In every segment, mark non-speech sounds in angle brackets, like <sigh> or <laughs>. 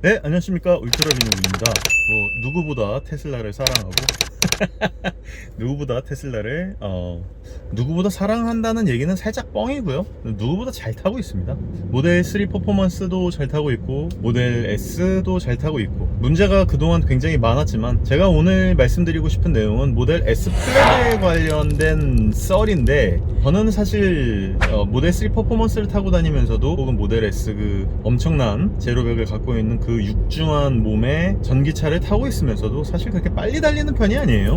네, 안녕하십니까. 울트라 비노입니다. 뭐, 누구보다 테슬라를 사랑하고, <laughs> 누구보다 테슬라를, 어, 누구보다 사랑한다는 얘기는 살짝 뻥이고요. 누구보다 잘 타고 있습니다. 모델 3 퍼포먼스도 잘 타고 있고, 모델 S도 잘 타고 있고, 문제가 그동안 굉장히 많았지만, 제가 오늘 말씀드리고 싶은 내용은 모델 S 플랫에 관련된 썰인데, 저는 사실, 어, 모델 3 퍼포먼스를 타고 다니면서도, 혹은 모델 S 그 엄청난 제로백을 갖고 있는 그 육중한 몸의 전기차를 타고 있으면서도 사실 그렇게 빨리 달리는 편이 아니에요.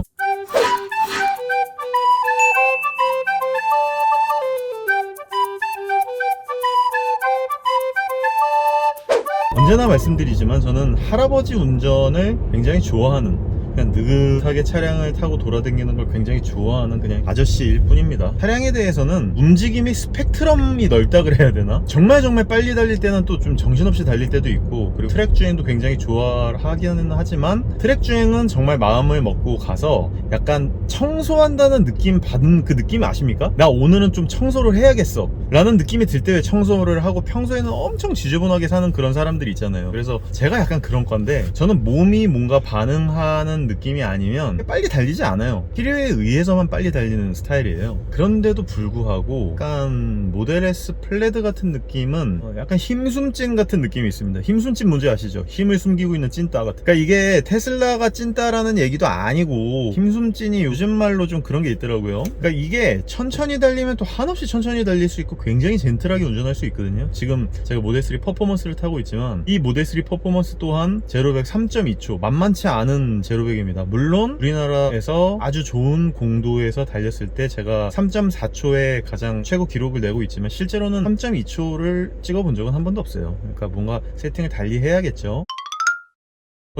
언제나 말씀드리지만 저는 할아버지 운전을 굉장히 좋아하는 그냥 느긋하게 차량을 타고 돌아다니는 걸 굉장히 좋아하는 그냥 아저씨일 뿐입니다. 차량에 대해서는 움직임이 스펙트럼이 넓다 그래야 되나? 정말 정말 빨리 달릴 때는 또 좀 정신없이 달릴 때도 있고 그리고 트랙 주행도 굉장히 좋아하기는 하지만 트랙 주행은 정말 마음을 먹고 가서 약간 청소한다는 느낌 받은 그 느낌 아십니까? 나 오늘은 좀 청소를 해야겠어 라는 느낌이 들 때 청소를 하고 평소에는 엄청 지저분하게 사는 그런 사람들이 있잖아요. 그래서 제가 약간 그런 건데 저는 몸이 뭔가 반응하는 느낌이 아니면 빨리 달리지 않아요. 필요에 의해서만 빨리 달리는 스타일이에요. 그런데도 불구하고 약간 모델 S 플레드 같은 느낌은 어, 약간 힘숨찐 같은 느낌이 있습니다. 힘숨찐 뭔지 아시죠? 힘을 숨기고 있는 찐따 같은. 그러니까 이게 테슬라가 찐따라는 얘기도 아니고 힘숨찐이 요즘 말로 좀 그런 게 있더라고요. 그러니까 이게 천천히 달리면 또 한없이 천천히 달릴 수 있고 굉장히 젠틀하게 운전할 수 있거든요. 지금 제가 모델 3 퍼포먼스를 타고 있지만 이 모델 3 퍼포먼스 또한 제로백 3.2초 만만치 않은 제로백 입니다. 물론 우리나라에서 아주 좋은 공도에서 달렸을 때 제가 3.4초에 가장 최고 기록을 내고 있지만 실제로는 3.2초를 찍어본 적은 한 번도 없어요. 그러니까 뭔가 세팅을 달리 해야겠죠.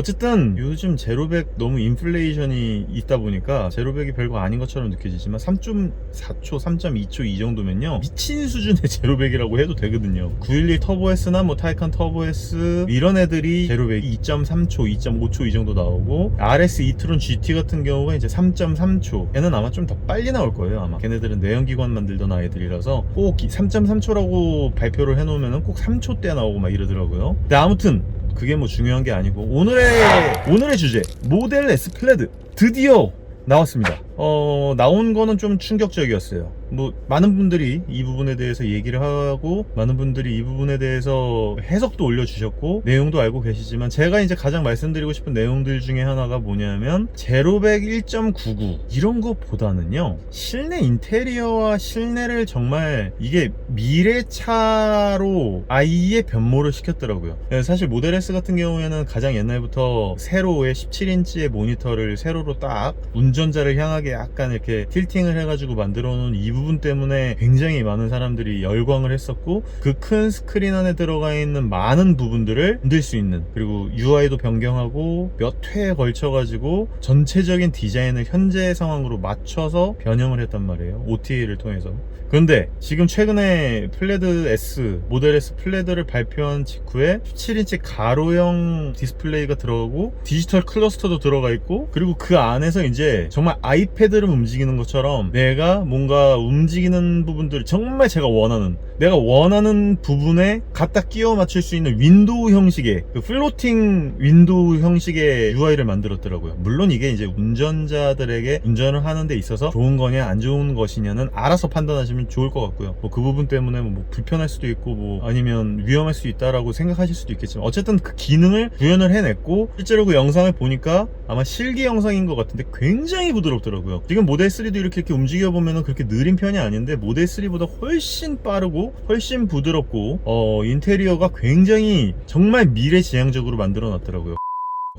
어쨌든 요즘 제로백 너무 인플레이션이 있다 보니까 제로백이 별거 아닌 것처럼 느껴지지만 3.4초, 3.2초 이 정도면요. 미친 수준의 <laughs> 제로백이라고 해도 되거든요. 911 터보 S나 뭐 타이칸 터보 S 이런 애들이 제로백이 2.3초, 2.5초 이 정도 나오고 RS 이트론 GT 같은 경우가 이제 3.3초. 얘는 아마 좀 더 빨리 나올 거예요 아마. 걔네들은 내연기관 만들던 아이들이라서 꼭 3.3초라고 발표를 해놓으면 꼭 3초 때 나오고 막 이러더라고요. 근데 아무튼 그게 뭐 중요한 게 아니고 오늘의 오늘의 주제 모델 S 플레드 드디어 나왔습니다. 어 나온 거는 좀 충격적이었어요. 뭐 많은 분들이 이 부분에 대해서 얘기를 하고 많은 분들이 이 부분에 대해서 해석도 올려주셨고 내용도 알고 계시지만 제가 이제 가장 말씀드리고 싶은 내용들 중에 하나가 뭐냐면 제로백 1.99 이런 것보다는요 실내 인테리어와 실내를 정말 이게 미래차로 아예 변모를 시켰더라고요. 예, 사실 모델 S 같은 경우에는 가장 옛날부터 세로의 17인치의 모니터를 세로로 딱 운전자를 향하게 약간 이렇게 틸팅을 해가지고 만들어 놓은 이 부분 때문에 굉장히 많은 사람들이 열광을 했었고 그 큰 스크린 안에 들어가 있는 많은 부분들을 만들 수 있는 그리고 UI도 변경하고 몇 회에 걸쳐 가지고 전체적인 디자인을 현재 상황으로 맞춰서 변형을 했단 말이에요 OTA를 통해서. 그런데 지금 최근에 플레드 S 모델 S 플레드를 발표한 직후에 17인치 가로형 디스플레이가 들어가고 디지털 클러스터도 들어가 있고 그리고 그 안에서 이제 정말 아이 패드를 움직이는 것처럼 내가 뭔가 움직이는 부분들 정말 제가 원하는 내가 원하는 부분에 갖다 끼워 맞출 수 있는 윈도우 형식의 그 플로팅 윈도우 형식의 UI를 만들었더라고요. 물론 이게 이제 운전자들에게 운전을 하는 데 있어서 좋은 거냐 안 좋은 것이냐는 알아서 판단하시면 좋을 것 같고요. 뭐 그 부분 때문에 뭐 불편할 수도 있고 뭐 아니면 위험할 수 있다라고 생각하실 수도 있겠지만 어쨌든 그 기능을 구현을 해냈고 실제로 그 영상을 보니까 아마 실기 영상인 것 같은데 굉장히 부드럽더라고요. 지금 모델 3도 이렇게 이렇게 움직여 보면은 그렇게 느린 편이 아닌데 모델 3보다 훨씬 빠르고 훨씬 부드럽고 어 인테리어가 굉장히 정말 미래지향적으로 만들어 놨더라고요.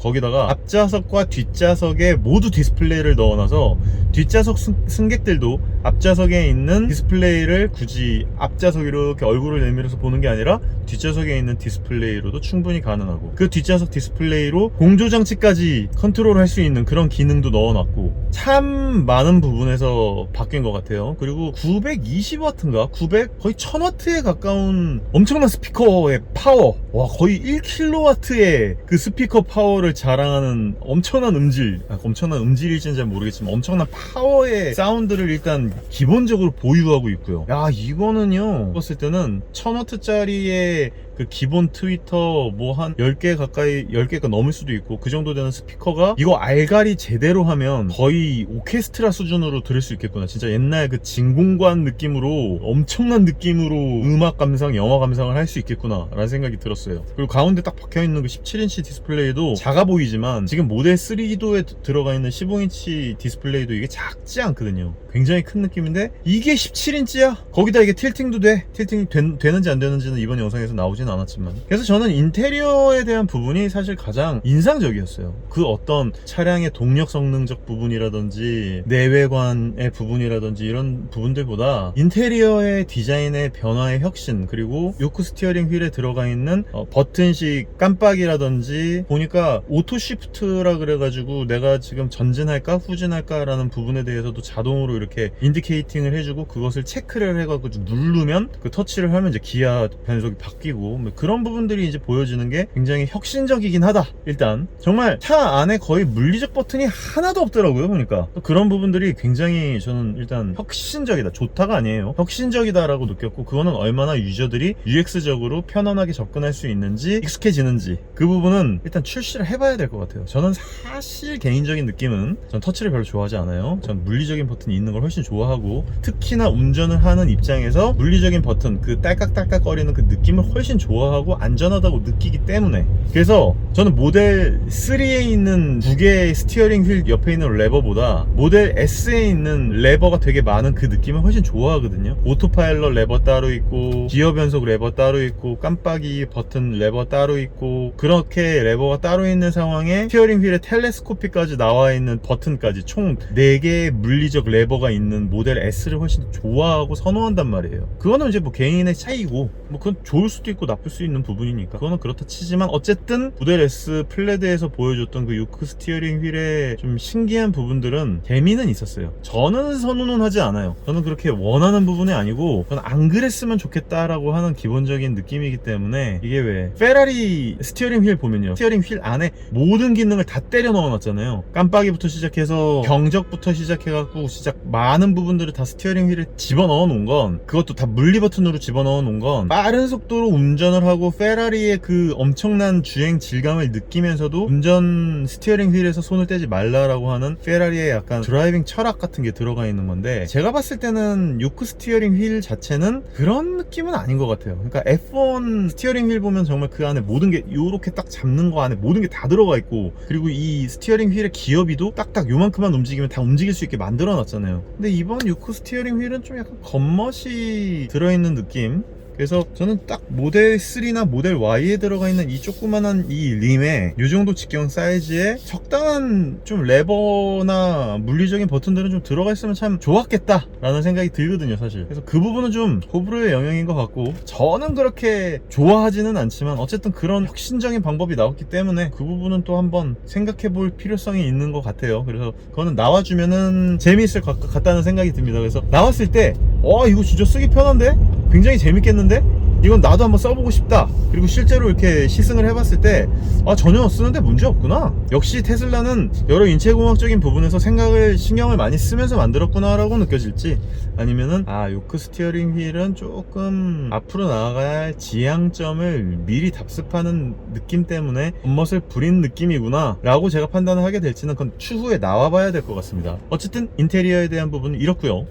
거기다가 앞좌석과 뒷좌석에 모두 디스플레이를 넣어놔서 뒷좌석 승, 승객들도 앞좌석에 있는 디스플레이를 굳이 앞좌석 이렇게 얼굴을 내밀어서 보는 게 아니라 뒷좌석에 있는 디스플레이로도 충분히 가능하고 그 뒷좌석 디스플레이로 공조 장치까지 컨트롤할 수 있는 그런 기능도 넣어놨고 참 많은 부분에서 바뀐 것 같아요. 그리고 920W인가 900 거의 1000W에 가까운 엄청난 스피커의 파워 와 거의 1kW의 그 스피커 파워 를 자랑하는 엄청난 음질 아, 엄청난 음질일지는 잘 모르겠지만 엄청난 파워의 사운드를 일단 기본적으로 보유하고 있고요. 야 이거는요. 봤을 때는 1000W짜리의 그그 기본 트위터 뭐 한 10개 가까이 10개가 넘을 수도 있고 그 정도 되는 스피커가 이거 알갈이 제대로 하면 거의 오케스트라 수준으로 들을 수 있겠구나. 진짜 옛날 그 진공관 느낌으로 엄청난 느낌으로 음악 감상 영화 감상을 할 수 있겠구나 라는 생각이 들었어요. 그리고 가운데 딱 박혀있는 그 17인치 디스플레이도 작아 보이지만 지금 모델 3도에 들어가 있는 15인치 디스플레이도 이게 작지 않거든요. 굉장히 큰 느낌인데 이게 17인치야? 거기다 이게 틸팅도 돼? 틸팅 된- 되는지 안 되는지는 이번 영상에서 나오진 않았지만. 그래서 저는 인테리어에 대한 부분이 사실 가장 인상적이었어요. 그 어떤 차량의 동력 성능적 부분이라든지 내외관의 부분이라든지 이런 부분들보다 인테리어의 디자인의 변화의 혁신 그리고 요크 스티어링 휠에 들어가 있는 어, 버튼식 깜빡이라든지 보니까 오토 시프트라 그래가지고 내가 지금 전진할까 후진할까라는 부분에 대해서도 자동으로 이렇게 인디케이팅을 해주고 그것을 체크를 해가지고 누르면 그 터치를 하면 이제 기아 변속이 바뀌고 뭐 그런 부분들이 이제 보여지는 게 굉장히 혁신적이긴 하다 일단. 정말 차 안에 거의 물리적 버튼이 하나도 없더라고요 보니까. 또 그런 부분들이 굉장히 저는 일단 혁신적이다 좋다가 아니에요. 혁신적이다라고 느꼈고 그거는 얼마나 유저들이 UX적으로 편안하게 접근할 수 있는지 익숙해지는지 그 부분은 일단 출시를 해봐야 될 것 같아요. 저는 사실 개인적인 느낌은 전 터치를 별로 좋아하지 않아요. 전 물리적인 버튼이 있는 걸 훨씬 좋아하고 특히나 운전을 하는 입장에서 물리적인 버튼 그 딸깍딸깍 거리는 그 느낌을 훨씬 좋아하고 안전하다고 느끼기 때문에. 그래서 저는 모델 3에 있는 두 개의 스티어링 휠 옆에 있는 레버보다 모델 S에 있는 레버가 되게 많은 그 느낌을 훨씬 좋아하거든요. 오토파일럿 레버 따로 있고 기어 변속 레버 따로 있고 깜빡이 버튼 레버 따로 있고 그렇게 레버가 따로 있는 상황에 스티어링 휠에 텔레스코피까지 나와 있는 버튼까지 총 4개의 물리적 레버가 있는 모델 S를 훨씬 좋아하고 선호한단 말이에요. 그거는 이제 뭐 개인의 차이고 뭐 그건 좋을 수도 있고 나쁠 수 있는 부분이니까. 그거는 그렇다 치지만 어쨌든 모델 S 플레드에서 보여줬던 그 요크 스티어링 휠의 좀 신기한 부분들은 재미는 있었어요. 저는 선호는 하지 않아요. 저는 그렇게 원하는 부분이 아니고 저는 안 그랬으면 좋겠다라고 하는 기본적인 느낌이기 때문에 이게 왜? 페라리 스티어링 휠 보면요. 스티어링 휠 안에 모든 기능을 다 때려 넣어놨잖아요. 깜빡이부터 시작해서 경적부터 시작해갖고 진짜 많은 부분들을 다 스티어링 휠에 집어넣어 놓은 건 그것도 다 물리 버튼으로 집어넣어 놓은 건 빠른 속도로 운전을 하고 페라리의 그 엄청난 주행 질감을 느끼면서도 운전 스티어링 휠에서 손을 떼지 말라라고 하는 페라리의 약간 드라이빙 철학 같은 게 들어가 있는 건데 제가 봤을 때는 요크 스티어링 휠 자체는 그런 느낌은 아닌 것 같아요. 그러니까 F1 스티어링 휠 보면 정말 그 안에 모든 게 요렇게 딱 잡는 거 안에 모든 게 다 들어가 있고 그리고 이 스티어링 휠의 기어비도 딱딱 요만큼만 움직이면 다 움직일 수 있게 만들어 놨잖아요. 근데 이번 요크 스티어링 휠은 좀 약간 겉멋이 들어있는 느낌 그래서 저는 딱 모델 3나 모델 Y에 들어가 있는 이 조그만한 이 림에 이 정도 직경 사이즈에 적당한 좀 레버나 물리적인 버튼들은 좀 들어가 있으면 참 좋았겠다 라는 생각이 들거든요 사실. 그래서 그 부분은 좀 호불호의 영역인 것 같고 저는 그렇게 좋아하지는 않지만 어쨌든 그런 혁신적인 방법이 나왔기 때문에 그 부분은 또 한번 생각해 볼 필요성이 있는 것 같아요. 그래서 그거는 나와주면은 재미있을 것 같다는 생각이 듭니다. 그래서 나왔을 때 와 이거 진짜 쓰기 편한데? 굉장히 재밌겠는 데? 이건 나도 한번 써보고 싶다. 그리고 실제로 이렇게 시승을 해봤을 때, 아, 전혀 쓰는데 문제 없구나. 역시 테슬라는 여러 인체공학적인 부분에서 생각을, 신경을 많이 쓰면서 만들었구나라고 느껴질지, 아니면은, 아, 요크 스티어링 휠은 조금 앞으로 할 지향점을 미리 답습하는 느낌 때문에 겉멋을 부린 느낌이구나. 라고 제가 판단을 하게 될지는 그건 추후에 나와봐야 될 것 같습니다. 어쨌든 인테리어에 대한 부분은 이렇고요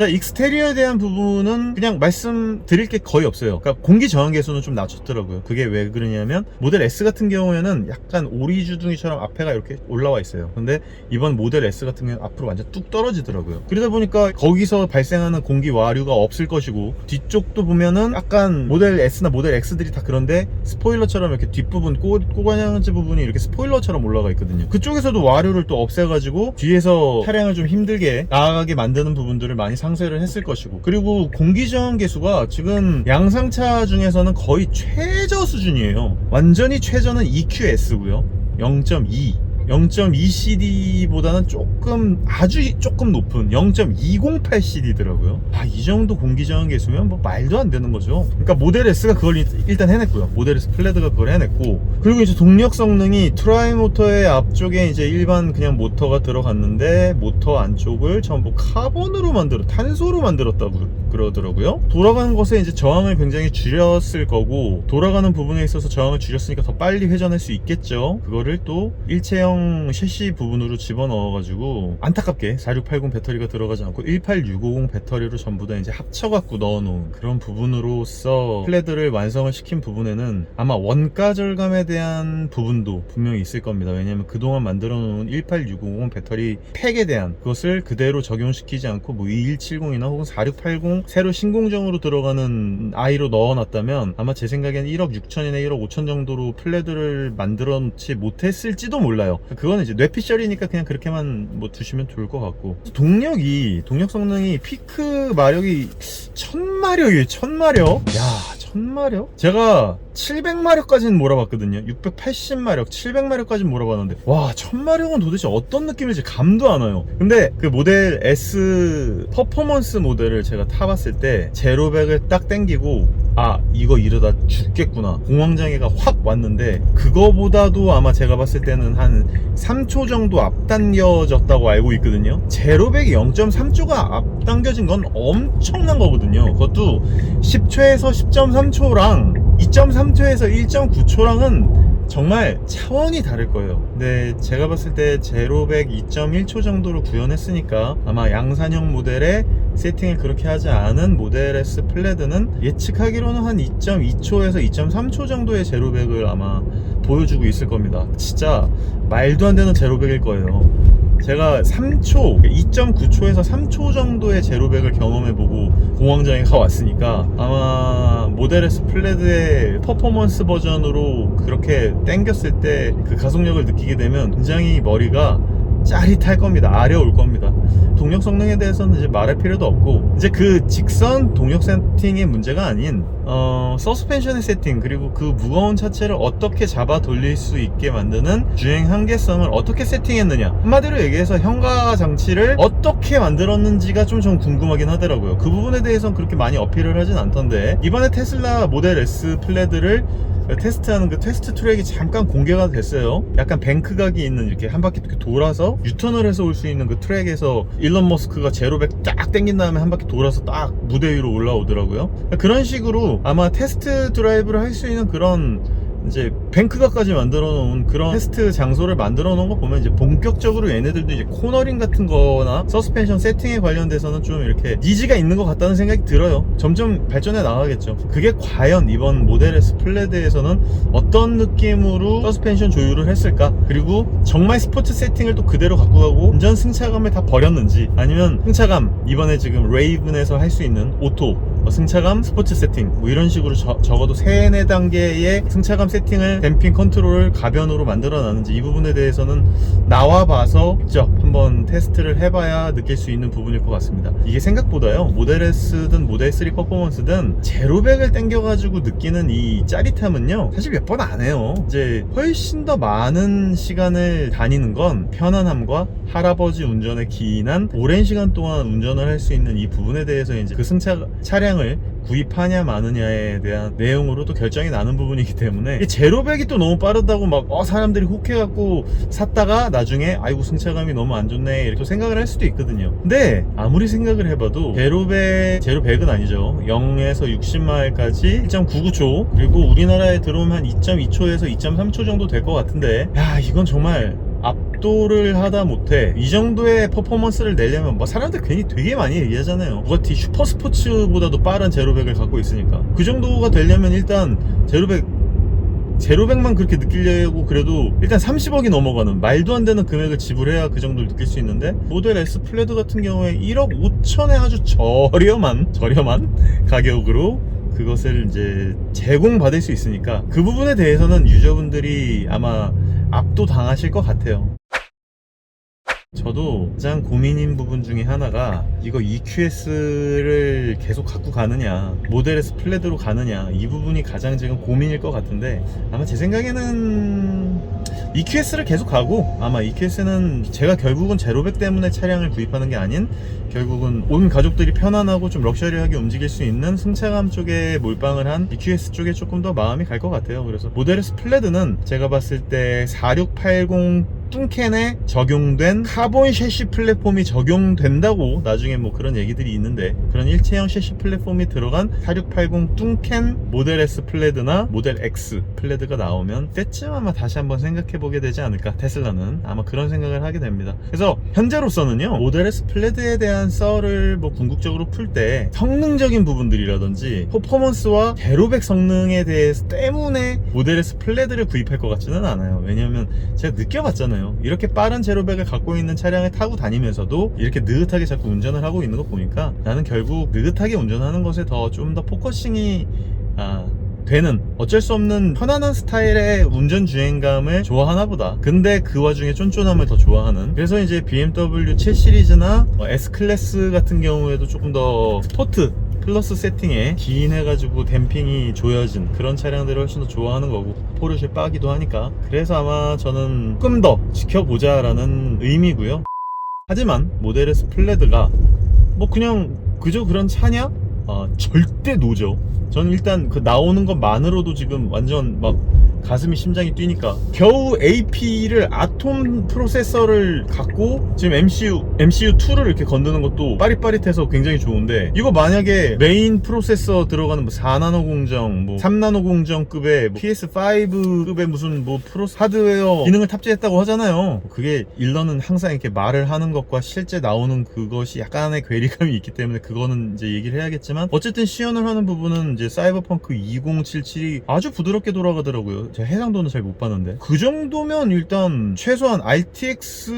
자, 익스테리어에 대한 부분은 그냥 말씀드릴 게 거의 없어요. 그러니까 공기 저항 계수는 좀 낮췄더라고요. 그게 왜 그러냐면 모델 S 같은 경우에는 약간 오리주둥이처럼 앞에가 이렇게 올라와 있어요. 근데 이번 모델 S 같은 경우는 앞으로 완전 뚝 떨어지더라고요. 그러다 보니까 거기서 발생하는 공기 와류가 없을 것이고 뒤쪽도 보면은 약간 모델 S나 모델 X들이 다 그런데 스포일러처럼 이렇게 뒷부분 꼬, 꼬관양지 부분이 이렇게 스포일러처럼 올라가 있거든요. 그쪽에서도 와류를 또 없애가지고 뒤에서 차량을 좀 힘들게 나아가게 만드는 부분들을 많이 상 쇄를 했을 것이고 그리고 공기저항 계수가 지금 양상차 중에서는 거의 최저 수준이에요. 완전히 최저는 EQS고요. 0.2 0.2CD보다는 조금 아주 조금 높은 0.208CD더라고요. 아, 이 정도 공기 저항 계수면 뭐 말도 안 되는 거죠. 그러니까 모델 S가 그걸 일- 일단 해냈고요. 모델 S 플레드가 그걸 해냈고 그리고 이제 동력 성능이 트라이 모터의 앞쪽에 이제 일반 그냥 모터가 들어갔는데 모터 안쪽을 전부 카본으로 만들어 탄소로 만들었다고 그러더라고요. 돌아가는 것에 이제 저항을 굉장히 줄였을 거고 돌아가는 부분에 있어서 저항을 줄였으니까 더 빨리 회전할 수 있겠죠. 그거를 또 일체형 셰시 부분으로 집어넣어가지고 안타깝게 4680 배터리가 들어가지 않고 18650 배터리로 전부 다 이제 합쳐갖고 넣어놓은 그런 부분으로서 플레드를 완성을 시킨 부분에는 아마 원가 절감에 대한 부분도 분명히 있을 겁니다. 왜냐면 그동안 만들어 놓은 18650 배터리 팩에 대한 그것을 그대로 적용시키지 않고 뭐 2170이나 혹은 4680 새로 신공정으로 들어가는 아이로 넣어놨다면 아마 제 생각엔 1억 6천이나 1억 5천 정도로 플레드를 만들어 놓지 못했을지도 몰라요. 그거는 이제 뇌피셜이니까 그냥 그렇게만 뭐 두시면 좋을 것 같고 동력이 동력 성능이 피크 마력이 1000마력이에요 1000마력 야 1000마력? 제가 700마력까지는 몰아봤거든요. 680마력 700마력까지는 몰아봤는데 와 1000마력은 도대체 어떤 느낌일지 감도 안 와요. 근데 그 모델 S 퍼포먼스 모델을 제가 타봤을 때 제로백을 딱 땡기고 아 이거 이러다 죽겠구나. 공황장애가 확 왔는데 그거보다도 아마 제가 봤을 때는 한 3초 정도 앞당겨졌다고 알고 있거든요. 제로백이 0.3초가 앞당겨진 건 엄청난 거거든요. 그것도 10초에서 10.3초랑 2.3초에서 1.9초랑은 정말 차원이 다를 거예요. 근데 제가 봤을 때 제로백 2.1초 정도로 구현했으니까 아마 양산형 모델에 세팅을 그렇게 하지 않은 모델 S 플레드는 예측하기로는 한 2.2초에서 2.3초 정도의 제로백을 아마 보여주고 있을 겁니다. 진짜 말도 안 되는 제로백일 거예요. 제가 3초, 2.9초에서 3초 정도의 제로백을 경험해보고 공황장애가 왔으니까 아마 모델 S 플레드의 퍼포먼스 버전으로 그렇게 땡겼을 때 그 가속력을 느끼게 되면 굉장히 머리가 짜릿할 겁니다. 아려올 겁니다. 동력 성능에 대해서는 이제 말할 필요도 없고 이제 그 직선 동력 세팅의 문제가 아닌 어, 서스펜션의 세팅 그리고 그 무거운 차체를 어떻게 잡아 돌릴 수 있게 만드는 주행 한계성을 어떻게 세팅했느냐 한마디로 얘기해서 현가 장치를 어떻게 만들었는지가 좀좀 궁금하긴 하더라고요 그 부분에 대해서는 그렇게 많이 어필을 하진 않던데 이번에 테슬라 모델 S 플레드를 테스트하는 그 테스트 트랙이 잠깐 공개가 됐어요. 약간 뱅크각이 있는 이렇게 한 바퀴 이렇게 돌아서 유턴을 해서 올 수 있는 그 트랙에서 일론 머스크가 제로백 딱 땡긴 다음에 한 바퀴 돌아서 딱 무대 위로 올라오더라고요. 그런 식으로 아마 테스트 드라이브를 할 수 있는 그런 이제 뱅크각까지 만들어 놓은 그런 테스트 장소를 만들어 놓은 거 보면 이제 본격적으로 얘네들도 이제 코너링 같은 거나 서스펜션 세팅에 관련돼서는 좀 이렇게 니즈가 있는 것 같다는 생각이 들어요. 점점 발전해 나가겠죠. 그게 과연 이번 모델 S 플레드에서는 어떤 느낌으로 서스펜션 조율을 했을까? 그리고 정말 스포츠 세팅을 또 그대로 갖고 가고 운전 승차감을 다 버렸는지 아니면 승차감 이번에 지금 레이븐에서 할 수 있는 오토 어, 승차감 스포츠 세팅 뭐 이런 식으로 저- 적어도 세네 단계의 승차감 세팅을 댐핑 컨트롤 가변으로 만들어 놨는지 이 부분에 대해서는 나와 봐서 직접 한번 테스트를 해봐야 느낄 수 있는 부분일 것 같습니다. 이게 생각보다요 모델 S든 모델 3 퍼포먼스든 제로백을 땡겨가지고 느끼는 이 짜릿함은요 사실 몇 번 안 해요. 이제 훨씬 더 많은 시간을 다니는 건 편안함과 할아버지 운전에 기인한 오랜 시간 동안 운전을 할 수 있는 이 부분에 대해서 이제 그 승차 차량을 구입하냐 마느냐에 대한 내용으로 또 결정이 나는 부분이기 때문에 이 제로백이 또 너무 빠르다고 막 어, 사람들이 혹해갖고 샀다가 나중에 아이고 승차감이 너무 안 좋네 이렇게 또 생각을 할 수도 있거든요. 근데 아무리 생각을 해봐도 제로백 제로백은 아니죠. 0에서 60마일까지 1.99초 그리고 우리나라에 들어오면 한 2.2초에서 2.3초 정도 될 것 같은데 야 이건 정말 압도를 하다 못해 이 정도의 퍼포먼스를 내려면 뭐 사람들 괜히 되게 많이 얘기하잖아요. 부가티 슈퍼스포츠보다도 빠른 제로백을 갖고 있으니까. 그 정도가 되려면 일단 제로백 제로백만 그렇게 느끼려고 그래도 일단 30억이 넘어가는 말도 안 되는 금액을 지불해야 그 정도를 느낄 수 있는데 모델 S 플레드 같은 경우에 1억 5천에 아주 저렴한 저렴한 가격으로 그것을 이제 제공받을 수 있으니까 그 부분에 대해서는 유저분들이 아마 압도당하실 것 같아요. 저도 가장 고민인 부분 중에 하나가 이거 EQS를 계속 갖고 가느냐 모델 S 플레드로 가느냐 이 부분이 가장 지금 고민일 것 같은데 아마 제 생각에는 EQS를 계속 가고 아마 EQS는 제가 결국은 제로백 때문에 차량을 구입하는 게 아닌 결국은 온 가족들이 편안하고 좀 럭셔리하게 움직일 수 있는 승차감 쪽에 몰빵을 한 EQS 쪽에 조금 더 마음이 갈 것 같아요. 그래서 모델 S 플레드는 제가 봤을 때 4680 뚱캔에 적용된 카본 셰시 플랫폼이 적용된다고 나중에 뭐 그런 얘기들이 있는데 그런 일체형 셰시 플랫폼이 들어간 4680 뚱캔 모델 S 플레드나 모델 X 플레드가 나오면 때쯤 아마 다시 한번 생각해 보게 되지 않을까. 테슬라는 아마 그런 생각을 하게 됩니다. 그래서 현재로서는요 모델 S 플레드에 대한 썰을 뭐 궁극적으로 풀 때 성능적인 부분들이라든지 퍼포먼스와 제로백 성능에 대해서 때문에 모델 S 플레드를 구입할 것 같지는 않아요. 왜냐면 제가 느껴봤잖아요 이렇게 빠른 제로백을 갖고 있는 차량을 타고 다니면서도 이렇게 느긋하게 자꾸 운전을 하고 있는 거 보니까 나는 결국 느긋하게 운전하는 것에 더 좀더 포커싱이 아, 되는 어쩔 수 없는 편안한 스타일의 운전 주행감을 좋아하나 보다. 근데 그 와중에 쫀쫀함을 더 좋아하는. 그래서 이제 BMW 7 시리즈나 뭐 S 클래스 같은 경우에도 조금 더 스포트 플러스 세팅에 기인해가지고 댐핑이 조여진 그런 차량들을 훨씬 더 좋아하는 거고 포르쉐 빠기도 하니까. 그래서 아마 저는 조금 더 지켜보자 라는 의미고요. 하지만 모델 S 플레드가 뭐 그냥 그저 그런 차냐? 아 절대 노죠. 저는 일단 그 나오는 것만으로도 지금 완전 막 가슴이 심장이 뛰니까. 겨우 AP를 아톰 프로세서를 갖고 지금 MCU MCU2를 이렇게 건드는 것도 빠릿빠릿해서 굉장히 좋은데 이거 만약에 메인 프로세서 들어가는 뭐 4나노 공정 뭐 3나노 공정급의 뭐 PS5급의 무슨 뭐 프로 하드웨어 기능을 탑재했다고 하잖아요. 그게 일러는 항상 이렇게 말을 하는 것과 실제 나오는 그것이 약간의 괴리감이 있기 때문에 그거는 이제 얘기를 해야겠지만 어쨌든 시연을 하는 부분은 이제 사이버펑크 2077이 아주 부드럽게 돌아가더라고요 제가 해상도는 잘 못 봤는데. 그 정도면 일단 최소한 RTX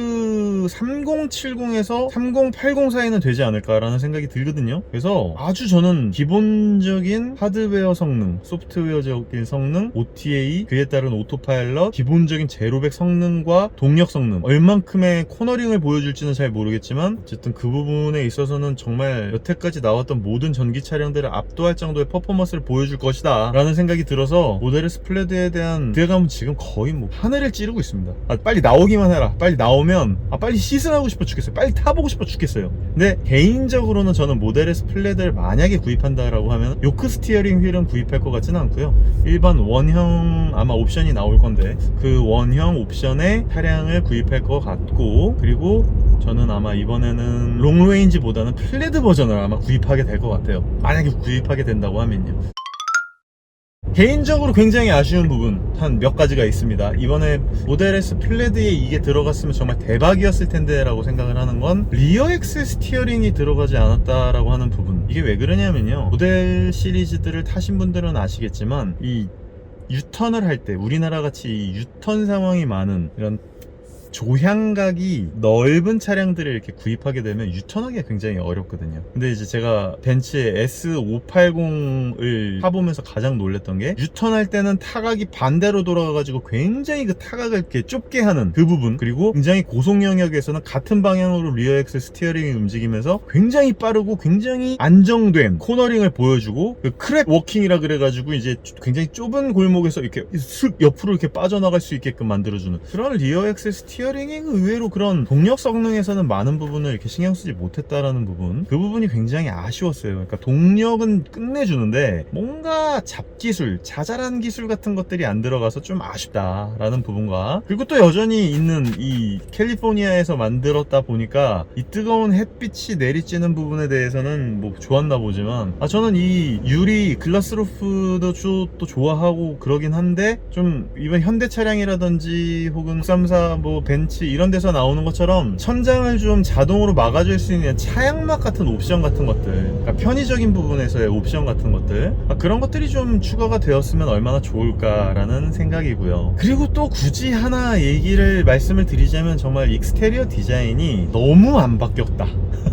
3070에서 3080 사이는 되지 않을까라는 생각이 들거든요. 그래서 아주 저는 기본적인 하드웨어 성능 소프트웨어적인 성능 OTA 그에 따른 오토파일럿 기본적인 제로백 성능과 동력 성능. 얼만큼의 코너링을 보여줄지는 잘 모르겠지만 어쨌든 그 부분에 있어서는 정말 여태까지 나왔던 모든 전기 차량들을 압도할 정도의 퍼포먼스를 보여줄 것이다 라는 생각이 들어서 모델 S 플레드에 대한 기대감은 지금 거의 뭐 하늘을 찌르고 있습니다. 아, 빨리 나오기만 해라. 빨리 나오면 아, 빨리 시승하고 싶어 죽겠어요. 빨리 타보고 싶어 죽겠어요. 근데 개인적으로는 저는 모델 S 플레드를 만약에 구입한다라고 하면 요크 스티어링 휠은 구입할 것 같지는 않고요. 일반 원형 아마 옵션이 나올 건데 그 원형 옵션의 차량을 구입할 것 같고 그리고 저는 아마 이번에는 롱레인지보다는 플레드 버전을 아마 구입하게 될 것 같아요. 만약에 구입하게 된다고 하면요 개인적으로 굉장히 아쉬운 부분 한 몇 가지가 있습니다. 이번에 모델 S 플레드에 이게 들어갔으면 정말 대박이었을 텐데 라고 생각을 하는 건 리어 엑셀 스티어링이 들어가지 않았다라고 하는 부분. 이게 왜 그러냐면요. 모델 시리즈들을 타신 분들은 아시겠지만 이 유턴을 할 때 우리나라 같이 이 유턴 상황이 많은 이런 조향각이 넓은 차량들을 이렇게 구입하게 되면 유턴하기가 굉장히 어렵거든요. 근데 이제 제가 벤츠의 S580을 타보면서 가장 놀랬던 게 유턴할 때는 타각이 반대로 돌아가가지고 굉장히 그 타각을 이렇게 좁게 하는 그 부분 그리고 굉장히 고속 영역에서는 같은 방향으로 리어 엑셀 스티어링이 움직이면서 굉장히 빠르고 굉장히 안정된 코너링을 보여주고 그 크랩 워킹이라 그래가지고 이제 굉장히 좁은 골목에서 이렇게 슥 옆으로 이렇게 빠져나갈 수 있게끔 만들어주는 그런 리어 엑셀 스티어 링이 의외로 그런 동력 성능에서는 많은 부분을 이렇게 신경 쓰지 못했다라는 부분 그 부분이 굉장히 아쉬웠어요. 그러니까 동력은 끝내주는데 뭔가 잡기술 자잘한 기술 같은 것들이 안 들어가서 좀 아쉽다라는 부분과 그리고 또 여전히 있는 이 캘리포니아에서 만들었다 보니까 이 뜨거운 햇빛이 내리쬐는 부분에 대해서는 뭐 좋았나 보지만 아 저는 이 유리 글라스 루프도 주- 또 좋아하고 그러긴 한데 좀 이번 현대 차량이라든지 혹은 634뭐 벤츠 이런 데서 나오는 것처럼 천장을 좀 자동으로 막아줄 수 있는 차양막 같은 옵션 같은 것들 그러니까 편의적인 부분에서의 옵션 같은 것들 아, 그런 것들이 좀 추가가 되었으면 얼마나 좋을까라는 생각이고요. 그리고 또 굳이 하나 얘기를 말씀을 드리자면 정말 익스테리어 디자인이 너무 안 바뀌었다.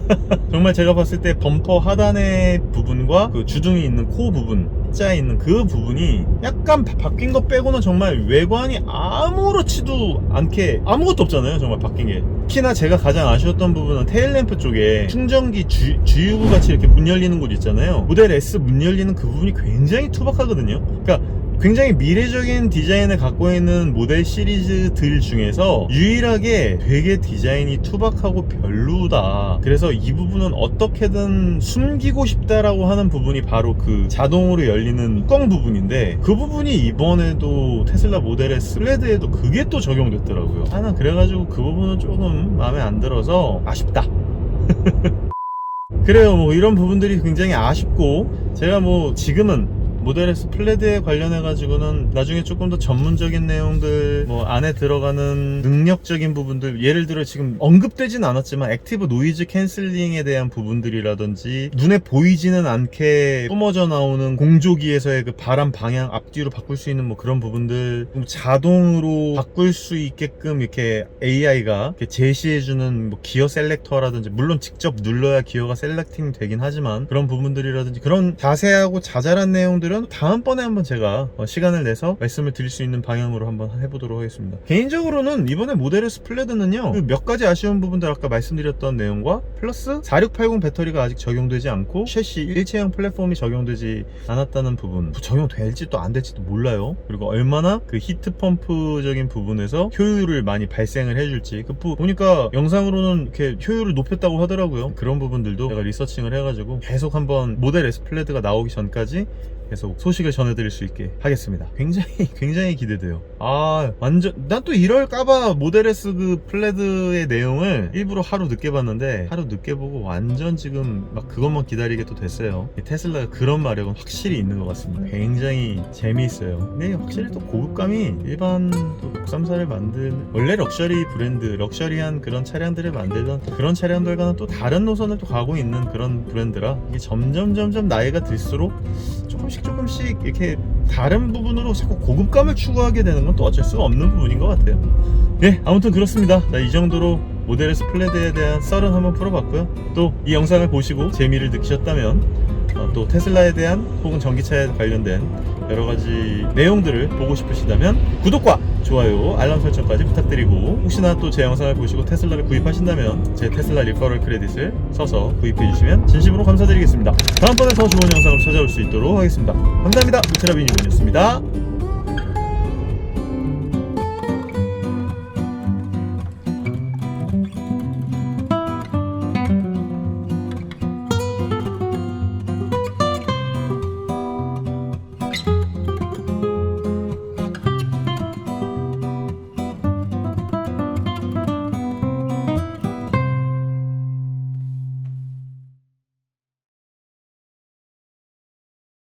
<laughs> 정말 제가 봤을 때 범퍼 하단의 부분과 그 주둥이 있는 코 부분 자에 있는 그 부분이 약간 바- 바뀐 것 빼고는 정말 외관이 아무렇지도 않게 아무것도 없잖아요 정말 바뀐 게. 특히나 제가 가장 아쉬웠던 부분은 테일램프 쪽에 충전기 주, 주유구 같이 이렇게 문 열리는 곳 있잖아요. 모델 S 문 열리는 그 부분이 굉장히 투박하거든요. 그러니까 굉장히 미래적인 디자인을 갖고 있는 모델 시리즈들 중에서 유일하게 되게 디자인이 투박하고 별로다. 그래서 이 부분은 어떻게든 숨기고 싶다라고 하는 부분이 바로 그 자동으로 열리는 뚜껑 부분인데 그 부분이 이번에도 테슬라 모델 S 플레드에도 그게 또 적용됐더라고요. 하나 그래가지고 그 부분은 조금 마음에 안 들어서 아쉽다. <laughs> 그래요. 뭐 이런 부분들이 굉장히 아쉽고 제가 뭐 지금은 모델 S 플레드에 관련해 가지고는 나중에 조금 더 전문적인 내용들 뭐 안에 들어가는 능력적인 부분들 예를 들어 지금 언급되진 않았지만 액티브 노이즈 캔슬링에 대한 부분들이라든지 눈에 보이지는 않게 뿜어져 나오는 공조기에서의 그 바람 방향 앞뒤로 바꿀 수 있는 뭐 그런 부분들 좀 자동으로 바꿀 수 있게끔 이렇게 AI가 제시해주는 뭐 기어 셀렉터라든지 물론 직접 눌러야 기어가 셀렉팅 되긴 하지만 그런 부분들이라든지 그런 자세하고 자잘한 내용들은 다음번에 한번 제가 어, 시간을 내서 말씀을 드릴 수 있는 방향으로 한번 해보도록 하겠습니다. 개인적으로는 이번에 모델 S 플레드는요 그몇 가지 아쉬운 부분들 아까 말씀드렸던 내용과 플러스 4680 배터리가 아직 적용되지 않고 셰시 일체형 플랫폼이 적용되지 않았다는 부분 뭐 적용될지 또 안 될지도 몰라요. 그리고 얼마나 그 히트 펌프적인 부분에서 효율을 많이 발생을 해줄지 그 부- 보니까 영상으로는 이렇게 효율을 높였다고 하더라고요. 그런 부분들도 제가 리서칭을 해가지고 계속 한번 모델 S 플레드가 나오기 전까지 계속 소식을 전해드릴 수 있게 하겠습니다. 굉장히 <laughs> 굉장히 기대돼요. 아 완전 난 또 이럴까봐 모델 S 그 플레드의 내용을 일부러 하루 늦게 봤는데 하루 늦게 보고 완전 지금 막 그것만 기다리게 또 됐어요. 이 테슬라가 그런 마력은 확실히 있는 것 같습니다. 굉장히 재미있어요. 근데 확실히 또 고급감이 일반 또 634를 만든 원래 럭셔리 브랜드 럭셔리한 그런 차량들을 만들던 그런 차량들과는 또 다른 노선을 또 가고 있는 그런 브랜드라 이게 점점 점점 나이가 들수록 조금씩 조금씩 이렇게 다른 부분으로 자꾸 고급감을 추구하게 되는 건 또 어쩔 수가 없는 부분인 것 같아요. 예, 아무튼 그렇습니다. 자, 이 정도로 모델 S 플레드에 대한 썰은 한번 풀어봤고요. 또 이 영상을 보시고 재미를 느끼셨다면 어, 또 테슬라에 대한 혹은 전기차에 관련된 여러 가지 내용들을 보고 싶으시다면 구독과 좋아요, 알람 설정까지 부탁드리고 혹시나 또 제 영상을 보시고 테슬라를 구입하신다면 제 테슬라 리퍼럴 크레딧을 써서 구입해 주시면 진심으로 감사드리겠습니다. 다음번에 더 좋은 영상으로 찾아올 수 있도록 하겠습니다. 감사합니다. 무트라비님이었습니다.